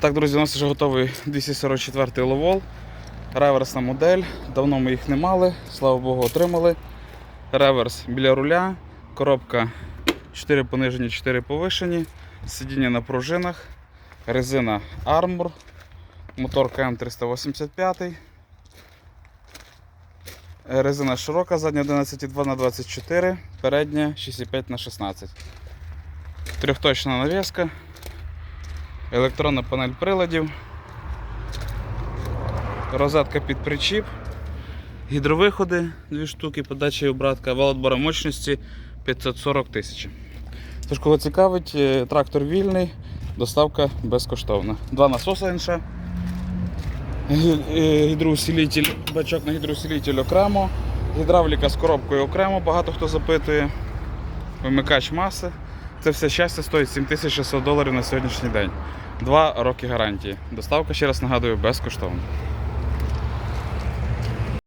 Так, друзі, у нас вже готовий 244 ловол. Реверсна модель. Давно ми їх не мали, слава Богу, отримали. Реверс біля руля, коробка 4 понижені, 4 повишені, сидіння на пружинах, резина Armor, моторка М385. Резина широка, задня 11,2 на 24, передня 6,5 на 16. Трьохточна навіска, електронна панель приладів, розетка під причіп, гідровиходи, дві штуки, подача і обратка, вал мощності 540 тисяч. Тож, кого цікавить, е, трактор вільний, доставка безкоштовна. Два насоса інша. Е, Гідроусилитель, бачок на гідроусилитель окремо, гідравліка з коробкою окремо, багато хто запитує. Вимикач маси. Це все щастя стоїть 7600 доларів на сьогоднішній день. Два роки гарантії. Доставка, ще раз нагадую, безкоштовна.